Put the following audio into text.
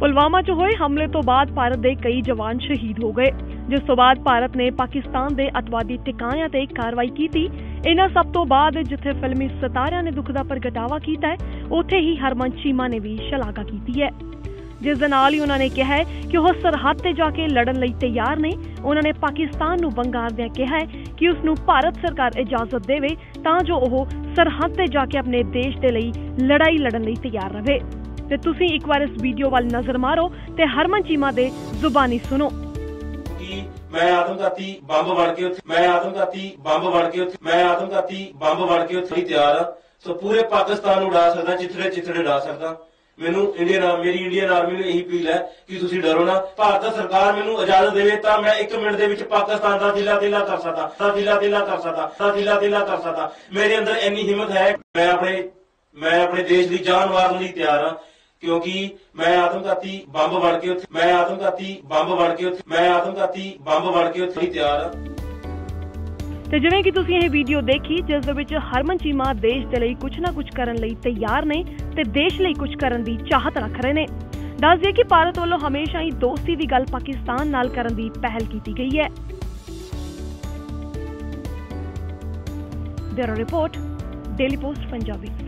ਪੁਲਵਾਮਾ 'ਚ ਹੋਏ ਹਮਲੇ ਤੋਂ ਬਾਅਦ ਭਾਰਤ ਦੇ ਕਈ ਜਵਾਨ ਸ਼ਹੀਦ ਹੋ ਗਏ। ਜਿਸ ਤੋਂ ਬਾਅਦ ਭਾਰਤ ਨੇ ਪਾਕਿਸਤਾਨ ਦੇ ਅਤਵਾਦੀ ਟਿਕਾਣਿਆਂ ਤੇ ਕਾਰਵਾਈ ਕੀਤੀ। ਇਹਨਾਂ ਸਭ ਤੋਂ ਬਾਅਦ ਜਿੱਥੇ ਫਿਲਮੀ ਸਿਤਾਰਿਆਂ ਨੇ ਦੁੱਖ ਦਾ ਪ੍ਰਗਟਾਵਾ ਕੀਤਾ ਹੈ, ਉੱਥੇ ਹੀ ਹਰਮਨ ਚੀਮਾ ਨੇ ਵੀ ਸ਼ਲਾਘਾ ਕੀਤੀ ਹੈ। ਜਿਸ ਦੇ ਨਾਲ ਹੀ ਉਹਨਾਂ ਨੇ ਕਿਹਾ ਕਿ ਉਹ ਸਰਹੱਦ ਤੇ ਜਾ ਕੇ ਲੜਨ ਲਈ ਤਿਆਰ ਨੇ। ਉਹਨਾਂ ਨੇ ਪਾਕਿਸਤਾਨ ਨੂੰ ਬੰਗਾਰਦਿਆਂ ਕਿਹਾ ਕਿ ਉਸ ਨੂੰ ਭਾਰਤ ਸਰਕਾਰ ਇਜਾਜ਼ਤ ਦੇਵੇ ਤਾਂ ਜੋ ਉਹ ਸਰਹੱਦ ਤੇ ਜਾ ਕੇ ਆਪਣੇ ਦੇਸ਼ ਦੇ ਲਈ ਲੜਾਈ ਲੜਨ ਲਈ ਤਿਆਰ ਰਹੇ। ਤੇ ਤੁਸੀਂ ਇੱਕ ਵਾਰ ਇਸ ਵੀਡੀਓ ਵੱਲ ਨਜ਼ਰ ਮਾਰੋ ਤੇ ਹਰਮਨ ਚੀਮਾ ਦੇ ਜ਼ੁਬਾਨੀ ਸੁਣੋ। ਕਿ ਮੈਂ ਆਤਮਘਾਤੀ ਬੰਬ ਵੜ ਕੇ ਉੱਥੇ ਮੈਂ ਆਤਮਘਾਤੀ ਬੰਬ ਵੜ ਕੇ ਉੱਥੇ ਮੈਂ ਆਤਮਘਾਤੀ ਬੰਬ ਵੜ ਕੇ ਉੱਥੇ ਤਿਆਰ। ਆ ਸੋ ਪੂਰੇ ਪਾਕਿਸਤਾਨ ਨੂੰ ਉਡਾ ਸਕਦਾ, ਚਿੱਥੜੇ ਚਿੱਥੜੇ ਉਡਾ ਸਕਦਾ। ਮੈਨੂੰ ਇੰਡੀਅਨ ਮੇਰੀ ਇੰਡੀਅਨ ਆਰਮੀ ਨੂੰ ਇਹੀ ਅਪੀਲ ਹੈ ਕਿ ਤੁਸੀਂ ਡਰੋ ਨਾ। ਭਾਰਤ ਸਰਕਾਰ ਮੈਨੂੰ ਇਜਾਜ਼ਤ ਦੇਵੇ ਤਾਂ ਮੈਂ 1 ਮਿੰਟ ਦੇ ਵਿੱਚ ਪਾਕਿਸਤਾਨ ਦਾ ਜ਼ਿਲ੍ਹਾ ਜ਼ਿਲ੍ਹਾ ਕਰ ਸਕਦਾ, ਦਾ ਜ਼ਿਲ੍ਹਾ ਜ਼ਿਲ੍ਹਾ ਕਰ ਸਕਦਾ, ਦਾ ਜ਼ਿਲ੍ਹਾ ਜ਼ਿਲ੍ਹਾ ਕਰ ਸਕਦਾ। ਮੇਰੇ ਅੰਦਰ ਇੰਨੀ ਹਿੰਮਤ ਹੈ ਮੈਂ ਆਪਣੇ ਮੈਂ ਆਪਣੇ ਦੇਸ਼ ਦੀ ਜਾਨ ਮਾਰਨ ਲਈ ਤਿਆਰ ਹਾਂ। ਕਿਉਂਕਿ ਮੈਂ ਆਤਮਘਾਤੀ ਬੰਬ ਵੜ ਕੇ ਉੱਥੇ ਮੈਂ ਆਤਮਘਾਤੀ ਬੰਬ ਵੜ ਕੇ ਉੱਥੇ ਮੈਂ ਆਤਮਘਾਤੀ ਬੰਬ ਵੜ ਕੇ ਉੱਥੇ ਤਿਆਰ। ਹਾਂ ਤੇ ਜਿਵੇਂ ਕਿ ਤੁਸੀਂ ਇਹ ਵੀਡੀਓ ਦੇਖੀ, ਜਿਸ ਦੇ ਵਿੱਚ ਹਰਮਨ ਚੀਮਾ ਦੇਸ਼ ਦੇ ਲਈ ਕੁਝ ਨਾ ਕੁਝ ਕਰਨ ਲਈ ਤਿਆਰ ਨੇ ਤੇ ਦੇਸ਼ ਲਈ ਕੁਝ ਕਰਨ ਦੀ ਚਾਹਤ ਰੱਖ ਰਹੇ ਨੇ। ਦੱਸ ਦਈਏ ਕਿ ਭਾਰਤ ਵੱਲੋਂ ਹਮੇਸ਼ਾ ਹੀ ਦੋਸਤੀ ਦੀ ਗੱਲ ਪਾਕਿਸਤਾਨ ਨਾਲ ਕਰਨ ਦੀ ਪਹਿਲ ਕੀਤੀ ਗਈ ਹੈ। Bureau report, daily post, Punjabi.